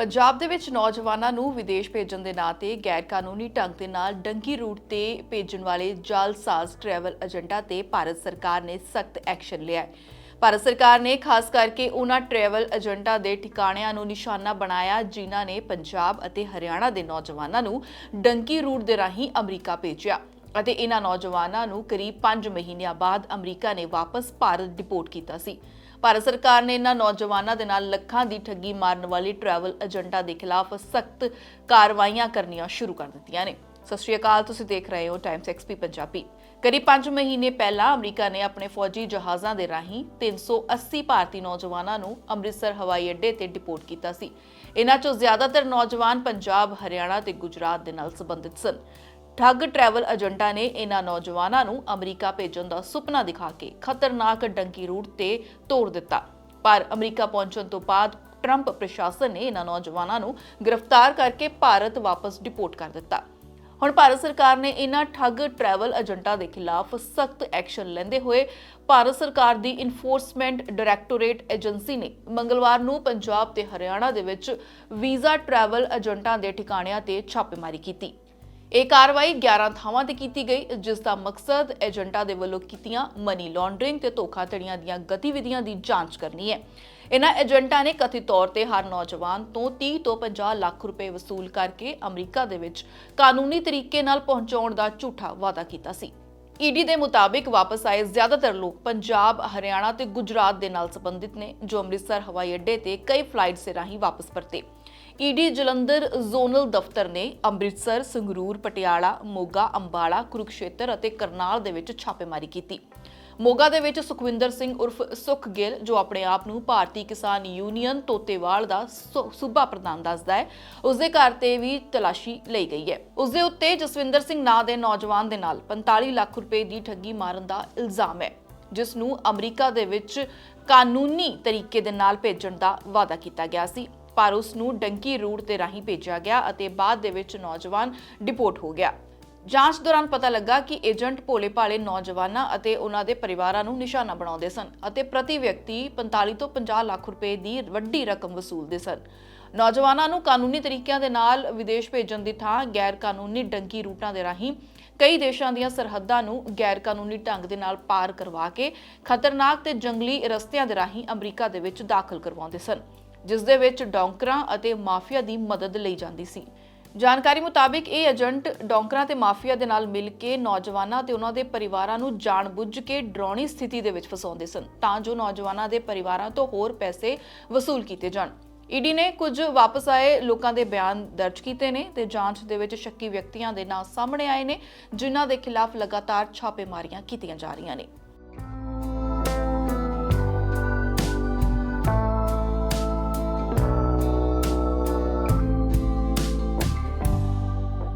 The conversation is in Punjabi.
ਪੰਜਾਬ ਦੇ ਵਿੱਚ ਨੌਜਵਾਨਾਂ ਨੂੰ ਵਿਦੇਸ਼ ਭੇਜਣ ਦੇ ਨਾਂ ਤੇ ਗੈਰ ਕਾਨੂੰਨੀ ਢੰਗ ਦੇ ਨਾਲ ਡੰਕੀ ਰੂਟ ਤੇ ਭੇਜਣ ਵਾਲੇ ਜਾਲਸਾਜ਼ ਟਰੈਵਲ ਏਜੰਟਾਂ ਤੇ ਭਾਰਤ ਸਰਕਾਰ ਨੇ ਸਖਤ ਐਕਸ਼ਨ ਲਿਆ ਹੈ। ਭਾਰਤ ਸਰਕਾਰ ਨੇ ਖਾਸ ਕਰਕੇ ਉਹਨਾਂ ਟਰੈਵਲ ਏਜੰਟਾਂ ਦੇ ਠਿਕਾਣਿਆਂ ਨੂੰ ਨਿਸ਼ਾਨਾ ਬਣਾਇਆ ਜਿਨ੍ਹਾਂ ਨੇ ਪੰਜਾਬ ਅਤੇ ਹਰਿਆਣਾ ਦੇ ਨੌਜਵਾਨਾਂ ਨੂੰ ਡੰਕੀ ਰੂਟ ਦੇ ਰਾਹੀਂ ਅਮਰੀਕਾ ਭੇਜਿਆ ਅਤੇ ਇਹਨਾਂ ਨੌਜਵਾਨਾਂ ਨੂੰ ਕਰੀਬ 5 ਮਹੀਨਿਆਂ ਬਾਅਦ ਅਮਰੀਕਾ ਨੇ ਵਾਪਸ ਭਾਰਤ ਡਿਪੋਰਟ ਕੀਤਾ ਸੀ। ਭਾਰਤ ਸਰਕਾਰ ਨੇ ਇਹਨਾਂ ਨੌਜਵਾਨਾਂ ਦੇ ਨਾਲ ਲੱਖਾਂ ਦੀ ਠੱਗੀ ਮਾਰਨ ਵਾਲੀ ਟਰੈਵਲ ਏਜੰਟਾਂ ਦੇ ਖਿਲਾਫ ਸਖਤ ਕਾਰਵਾਈਆਂ ਕਰਨੀਆਂ ਸ਼ੁਰੂ ਕਰ ਦਿੱਤੀਆਂ ਨੇ। ਸਤਿ ਸ਼੍ਰੀ ਅਕਾਲ, ਤੁਸੀਂ ਦੇਖ ਰਹੇ ਹੋ ਟਾਈਮਸ ਐਕਸਪੀ ਪੰਜਾਬੀ। ਕਰੀਬ 5 ਮਹੀਨੇ ਪਹਿਲਾਂ ਅਮਰੀਕਾ ਨੇ ਆਪਣੇ ਫੌਜੀ ਜਹਾਜ਼ਾਂ ਦੇ ਰਾਹੀਂ 380 ਭਾਰਤੀ ਨੌਜਵਾਨਾਂ ਨੂੰ ਅੰਮ੍ਰਿਤਸਰ ਹਵਾਈ ਅੱਡੇ ਤੇ ਡਿਪੋਰਟ ਕੀਤਾ ਸੀ। ਇਹਨਾਂ ਚੋਂ ਜ਼ਿਆਦਾਤਰ ਨੌਜਵਾਨ ਪੰਜਾਬ, ਹਰਿਆਣਾ ਤੇ ਗੁਜਰਾਤ ਦੇ ਨਾਲ ਸੰਬੰਧਿਤ ਸਨ। ਠੱਗ ਟਰੈਵਲ ਏਜੰਟਾਂ ਨੇ ਇਹਨਾਂ ਨੌਜਵਾਨਾਂ ਨੂੰ ਅਮਰੀਕਾ ਭੇਜਣ ਦਾ ਸੁਪਨਾ ਦਿਖਾ ਕੇ ਖਤਰਨਾਕ ਡੰਕੀ ਰੂਟ ਤੇ ਤੋੜ ਦਿੱਤਾ। ਪਰ ਅਮਰੀਕਾ ਪਹੁੰਚਣ ਤੋਂ ਬਾਅਦ ਟਰੰਪ ਪ੍ਰਸ਼ਾਸਨ ਨੇ ਇਹਨਾਂ ਨੌਜਵਾਨਾਂ ਨੂੰ ਗ੍ਰਿਫਤਾਰ ਕਰਕੇ ਭਾਰਤ ਵਾਪਸ ਡਿਪੋਰਟ ਕਰ ਦਿੱਤਾ। ਹੁਣ ਭਾਰਤ ਸਰਕਾਰ ਨੇ ਇਹਨਾਂ ਠੱਗ ਟਰੈਵਲ ਏਜੰਟਾਂ ਦੇ ਖਿਲਾਫ ਸਖਤ ਐਕਸ਼ਨ ਲੈਂਦੇ ਹੋਏ ਭਾਰਤ ਸਰਕਾਰ ਦੀ ਇਨਫੋਰਸਮੈਂਟ ਡਾਇਰੈਕਟੋਰੇਟ ਏਜੰਸੀ ਨੇ ਮੰਗਲਵਾਰ ਨੂੰ ਪੰਜਾਬ ਤੇ ਹਰਿਆਣਾ ਦੇ ਵਿੱਚ ਵੀਜ਼ਾ ਟਰੈਵਲ ਏਜੰਟਾਂ ਦੇ ਠਿਕਾਣਿਆਂ ਤੇ ਛਾਪੇਮਾਰੀ ਕੀਤੀ। ਇਹ ਕਾਰਵਾਈ 11 ਥਾਵਾਂ ਤੇ ਕੀਤੀ ਗਈ ਜਿਸ ਦਾ ਮਕਸਦ ਏਜੰਟਾਂ ਦੇ ਵੱਲੋਂ ਕੀਤੀਆਂ ਮਨੀ ਲਾਂਡਰਿੰਗ ਤੇ ਧੋਖਾਧੜੀਆਂ ਦੀਆਂ ਗਤੀਵਿਧੀਆਂ ਦੀ ਜਾਂਚ ਕਰਨੀ ਹੈ ਇਹਨਾਂ ਏਜੰਟਾਂ ਨੇ ਕਥਿਤ ਤੌਰ ਤੇ ਹਰ ਨੌਜਵਾਨ ਤੋਂ 30 ਤੋਂ 50 ਲੱਖ ਰੁਪਏ ਵਸੂਲ ਕਰਕੇ ਅਮਰੀਕਾ ਦੇ ਵਿੱਚ ਕਾਨੂੰਨੀ ਤਰੀਕੇ ਨਾਲ ਪਹੁੰਚਾਉਣ ਦਾ ਝੂਠਾ ਵਾਅਦਾ ਕੀਤਾ ਸੀ ਈਡੀ ਦੇ ਮੁਤਾਬਿਕ ਵਾਪਸ ਆਏ ਜ਼ਿਆਦਾਤਰ ਲੋਕ ਪੰਜਾਬ, ਹਰਿਆਣਾ ਤੇ ਗੁਜਰਾਤ ਦੇ ਨਾਲ ਸੰਬੰਧਿਤ ਨੇ ਜੋ ਅੰਮ੍ਰਿਤਸਰ ਹਵਾਈ ਅੱਡੇ ਤੇ ਕਈ ਫਲਾਈਟਸ ਦੇ ਰਾਹੀਂ ਵਾਪਸ ਪਰਤੇ। ਈਡੀ ਜਲੰਧਰ ਜ਼ੋਨਲ ਦਫ਼ਤਰ ਨੇ ਅੰਮ੍ਰਿਤਸਰ, ਸੰਗਰੂਰ, ਪਟਿਆਲਾ, ਮੋਗਾ, ਅੰਬਾਲਾ, ਕੁਰੂਕਸ਼ੇਤਰ ਅਤੇ ਕਰਨਾਲ ਦੇ ਵਿੱਚ ਛਾਪੇਮਾਰੀ ਕੀਤੀ। ਮੋਗਾ ਦੇ ਵਿੱਚ ਸੁਖਵਿੰਦਰ ਸਿੰਘ ਉਰਫ ਸੁਖ ਗਿੱਲ ਜੋ ਆਪਣੇ ਆਪ ਨੂੰ ਭਾਰਤੀ ਕਿਸਾਨ ਯੂਨੀਅਨ ਤੋਤੇਵਾਲ ਦਾ ਸੂਬਾ ਪ੍ਰਧਾਨ ਦੱਸਦਾ ਹੈ ਉਸ ਦੇ ਘਰ ਤੇ ਵੀ ਤਲਾਸ਼ੀ ਲਈ ਗਈ ਹੈ ਉਸ ਦੇ ਉੱਤੇ ਜਸਵਿੰਦਰ ਸਿੰਘ ਨਾਂ ਦੇ ਨੌਜਵਾਨ ਦੇ ਨਾਲ 45 ਲੱਖ ਰੁਪਏ ਦੀ ਠੱਗੀ ਮਾਰਨ ਦਾ ਇਲਜ਼ਾਮ ਹੈ ਜਿਸ ਨੂੰ ਅਮਰੀਕਾ ਦੇ ਵਿੱਚ ਕਾਨੂੰਨੀ ਤਰੀਕੇ ਦੇ ਨਾਲ ਭੇਜਣ ਦਾ ਵਾਅਦਾ ਕੀਤਾ ਗਿਆ ਸੀ ਪਰ ਉਸ ਨੂੰ ਡੰਕੀ ਰੂਟ ਤੇ ਰਾਹੀਂ ਭੇਜਿਆ ਗਿਆ ਅਤੇ ਬਾਅਦ ਦੇ ਵਿੱਚ ਨੌਜਵਾਨ ਡਿਪੋਰਟ ਹੋ ਗਿਆ। ਜਾਂਚ ਦੌਰਾਨ ਪਤਾ ਲੱਗਾ ਕਿ ਏਜੰਟ ਭੋਲੇ ਭਾਲੇ ਨੌਜਵਾਨਾਂ ਅਤੇ ਉਹਨਾਂ ਦੇ ਪਰਿਵਾਰਾਂ ਨੂੰ ਨਿਸ਼ਾਨਾ ਬਣਾਉਂਦੇ ਸਨ ਅਤੇ ਪ੍ਰਤੀ ਵਿਅਕਤੀ 45 ਤੋਂ 50 ਲੱਖ ਰੁਪਏ ਦੀ ਵੱਡੀ ਰਕਮ ਵਸੂਲਦੇ ਸਨ। ਨੌਜਵਾਨਾਂ ਨੂੰ ਕਾਨੂੰਨੀ ਤਰੀਕਿਆਂ ਦੇ ਨਾਲ ਵਿਦੇਸ਼ ਭੇਜਣ ਦੀ ਥਾਂ ਗੈਰ ਕਾਨੂੰਨੀ ਡੰਕੀ ਰੂਟਾਂ ਦੇ ਰਾਹੀਂ ਕਈ ਦੇਸ਼ਾਂ ਦੀਆਂ ਸਰਹੱਦਾਂ ਨੂੰ ਗੈਰ ਕਾਨੂੰਨੀ ਢੰਗ ਦੇ ਨਾਲ ਪਾਰ ਕਰਵਾ ਕੇ ਖਤਰਨਾਕ ਤੇ ਜੰਗਲੀ ਰਸਤਿਆਂ ਦੇ ਰਾਹੀਂ ਅਮਰੀਕਾ ਦੇ ਵਿੱਚ ਦਾਖਲ ਕਰਵਾਉਂਦੇ ਸਨ। ਜਿਸ ਦੇ ਵਿੱਚ ਡੌਂਕਰਾਂ ਅਤੇ ਮਾਫੀਆ ਦੀ ਮਦਦ ਲਈ ਜਾਂਦੀ ਸੀ। ਜਾਣਕਾਰੀ ਮੁਤਾਬਿਕ ਇਹ ਏਜੰਟ ਡੌਂਕਰਾਂ ਤੇ ਮਾਫੀਆ ਦੇ ਨਾਲ ਮਿਲ ਕੇ ਨੌਜਵਾਨਾਂ ਤੇ ਉਹਨਾਂ ਦੇ ਪਰਿਵਾਰਾਂ ਨੂੰ ਜਾਣਬੁੱਝ ਕੇ ਡਰਾਉਣੀ ਸਥਿਤੀ ਦੇ ਵਿੱਚ ਫਸਾਉਂਦੇ ਸਨ, ਤਾਂ ਜੋ ਨੌਜਵਾਨਾਂ ਦੇ ਪਰਿਵਾਰਾਂ ਤੋਂ ਹੋਰ ਪੈਸੇ ਵਸੂਲ ਕੀਤੇ ਜਾਣ। ਈਡੀ ਨੇ ਕੁਝ ਵਾਪਸ ਆਏ ਲੋਕਾਂ ਦੇ ਬਿਆਨ ਦਰਜ ਕੀਤੇ ਨੇ ਤੇ ਜਾਂਚ ਦੇ ਵਿੱਚ ਸ਼ੱਕੀ ਵਿਅਕਤੀਆਂ ਦੇ ਨਾਂ ਸਾਹਮਣੇ ਆਏ ਨੇ, ਜਿਨ੍ਹਾਂ ਦੇ ਖਿਲਾਫ ਲਗਾਤਾਰ ਛਾਪੇਮਾਰੀਆਂ ਕੀਤੀਆਂ ਜਾ ਰਹੀਆਂ ਨੇ।